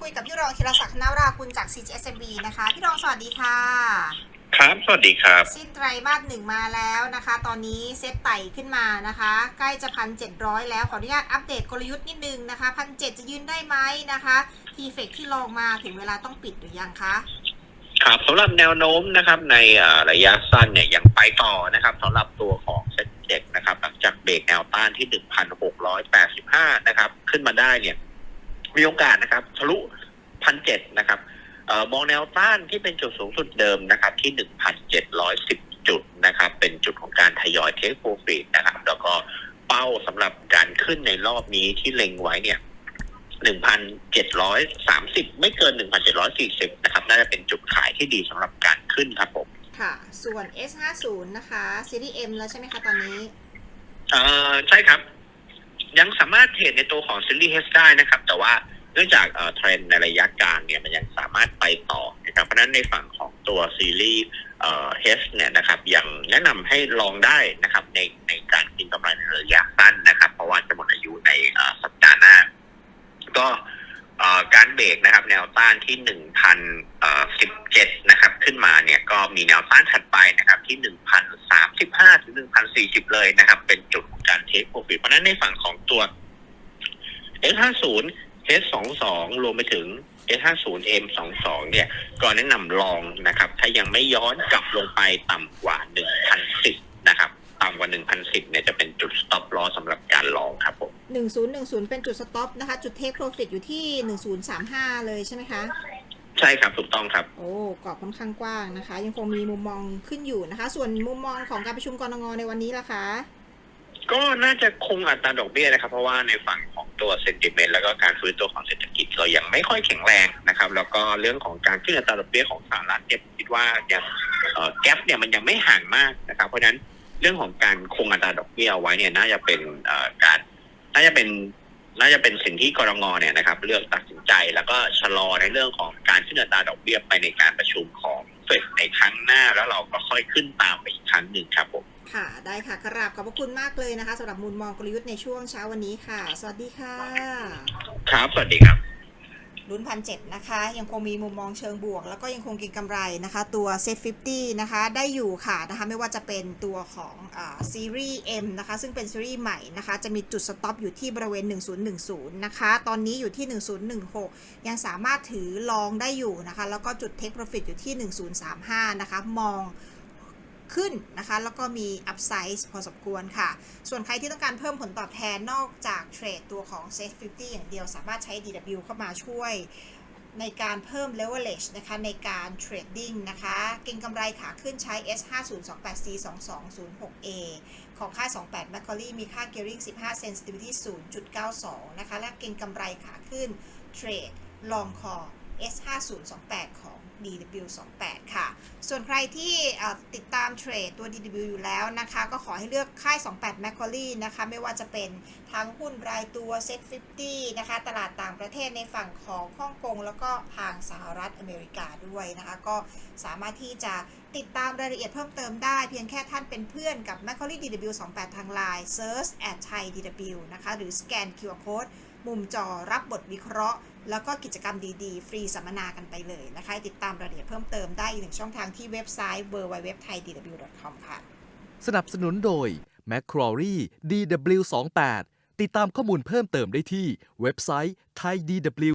คุยกับพี่รองธีรศักดิ์นาราคุณจาก CGSMB นะคะ พี่รองสวัสดีค่ะ ครับ สวัสดีครับ สิ้นไตรมาสหนึ่งมาแล้วนะคะ ตอนนี้เซตไต่ขึ้นมานะคะ ใกล้จะพันเจ็ดร้อยแล้ว ขออนุญาตอัปเดตกลยุทธ์นิดนึงนะคะพันเจ็ดจะยืนได้ไหมนะคะทีเฟกที่ลองมาถึงเวลาต้องปิดหรือยังคะครับสำหรับแนวโน้มนะครับในอ่าระยะสั้นเนี่ยยังไปต่อนะครับสำหรับตัวของเซ็ตเด็กนะครับหลังจากเบรกแนวต้านที่ 1,685 นะครับ ขึ้นมาได้เนี่ย มีโอกาสนะครับทะลุพันเจ็ดนะครับเอ่อมองแนวต้านที่เป็นจุดสูงสุดเดิมนะครับ ที่1,710จุดนะครับ เป็นจุดของการทยอยเทคโปรฟิตนะครับ แล้วก็เป้าสำหรับการขึ้นในรอบนี้ที่เล็งไว้เนี่ย1,730ไม่เกิน1,740นะครับ น่าจะเป็นจุดขายที่ดีสำหรับการขึ้นครับผมค่ะ ส่วน S50 นะคะซีรีส์ M แล้วใช่ไหมคะตอนนี้ เอ่อใช่ครับ ยังสามารถเทรดในตัวของซีรีส์ H ได้นะครับ แต่ว่าเนื่องจากเทรนในระยะกลางเนี่ยมันยังสามารถไปต่อนะครับเพราะนั้นในฝั่งของตัวซีรีส์เอ่อ H เนี่ยนะครับยังแนะนำให้ลองได้นะครับในในการกินกำไรในระยะสั้นนะครับ เพราะว่าจะหมดอายุในสัปดาห์หน้า ก็การเบรกนะครับ แนวต้านที่หนึ่งพันสิบเจ็ดนะครับ ขึ้นมาเนี่ยก็มีแนวต้านถัดไปนะครับ ที่หนึ่งพันสามสิบห้าถึงหนึ่งพันสี่สิบเลยนะครับ เป็นจุด การเทคโปรฟิตเพราะฉะนั้นในฝั่งของตัว S50 S22 รวมไปถึง S50 M22 เนี่ยก็แนะนำลองนะครับ ถ้ายังไม่ย้อนกลับลงไปต่ำกว่า 1,010 นะครับ ต่ำกว่า 1,010 เนี่ยจะเป็นจุด stop loss สำหรับการลองครับผม 1010 เป็นจุดสต็อปนะคะ จุดเทคโปรฟิตอยู่ที่ 1035 เลยใช่ไหมคะ ใช่ครับ ถูกต้องครับ โอ้กรอบค่อนข้างกว้างนะคะ ยังคงมีมุมมองขึ้นอยู่นะคะ ส่วนมุมมองของการประชุมกรงในวันนี้ล่ะคะ ก็น่าจะคงอัตราดอกเบี้ยนะครับ เพราะว่าในฝั่งของตัวเซนติเมนต์แล้วก็การฟื้นตัวของเศรษฐกิจก็ยังไม่ค่อยแข็งแรงนะครับ แล้วก็เรื่องของการขึ้นอัตราดอกเบี้ยของสหรัฐเนี่ยคิดว่ายังแกลบเนี่ยมันยังไม่ห่างมากนะครับ เพราะฉะนั้นเรื่องของการคงอัตราดอกเบี้ยเอาไว้เนี่ยน่าจะเป็นการน่าจะเป็นน่าจะเป็นสิ่งที่กรงงเนี่ยนะครับ เลือกตัดสินใจแล้วก็ชะลอในเรื่องของการขึ้นอัตราดอกเบี้ยไปในการประชุมของเฟดในครั้งหน้าแล้วเราก็ค่อยขึ้นตามไปอีกครั้งหนึ่งครับผ ค่ะ ได้ค่ะกราบขอบพระคุณมากเลยนะคะสำหรับมุมมองกลยุทธ์ในช่วงเช้าวันนี้ค่ะ สวัสดีค่ะ ครับ สวัสดีครับลุ้นพันเนะคะ ยังคงมีมุมมองเชิงบวก แล้วก็ยังคงเกินกำไรนะคะ ตัวเซต50นะคะ ได้อยู่ค่ะนะคะ ไม่ว่าจะเป็นตัวของซีรีส์ M นะคะ ซึ่งเป็นซีรีส์ใหม่นะคะ จะมีจุดสต็อปอยู่ที่บริเวณ 1010 นะคะ ตอนนี้อยู่ที่ 1016 ยังสามารถถือลองได้อยู่นะคะ แล้วก็จุด Take Profit อยู่ที่ 1035 นะคะ มอง ขึ้นนะคะ แล้วก็มี upside พอสมควรค่ะ ส่วนใครที่ต้องการเพิ่มผลตอบแทนนอกจากเทรดตัวของ Set 50 อย่างเดียวสามารถใช้ DW เข้ามาช่วยในการเพิ่ม leverage นะคะ ในการเทรดดิ้งนะคะ เก็งกำไรขาขึ้นใช้ S5028C2206A ของค่า 28 Macquarie มีค่า gearing 15 sensitivity 0.92 นะคะ และเก็งกำไรขาขึ้นเทรด long call S5028 ของ DW28 ค่ะ ส่วนใครที่ติดตามเทรดตัว DW อยู่แล้วนะคะ ก็ขอให้เลือกค่าย 28 Macquarie นะคะ ไม่ว่าจะเป็นทั้งหุ้นรายตัว Set 50 นะคะ ตลาดต่างประเทศในฝั่งของฮ่องกง แล้วก็ทางสหรัฐอเมริกาด้วยนะคะ ก็สามารถที่จะติดตามรายละเอียดเพิ่มเติมได้ เพียงแค่ท่านเป็นเพื่อนกับ Macquarie DW28 ทาง Line Search at Thai DW นะคะ หรือสแกน QR Code มุมจอรับบทวิเคราะห์ แล้วก็กิจกรรมดีๆ ฟรีสัมมนากันไปเลยนะคะ ติดตามรายละเอียดเพิ่มเติมได้อีกหนึ่งช่องทางที่เว็บไซต์ www.thaidw.com ค่ะ สนับสนุนโดย m c q u a r i e DW28 ติดตามข้อมูลเพิ่มเติมได้ที่เว็บไซต์ thaidw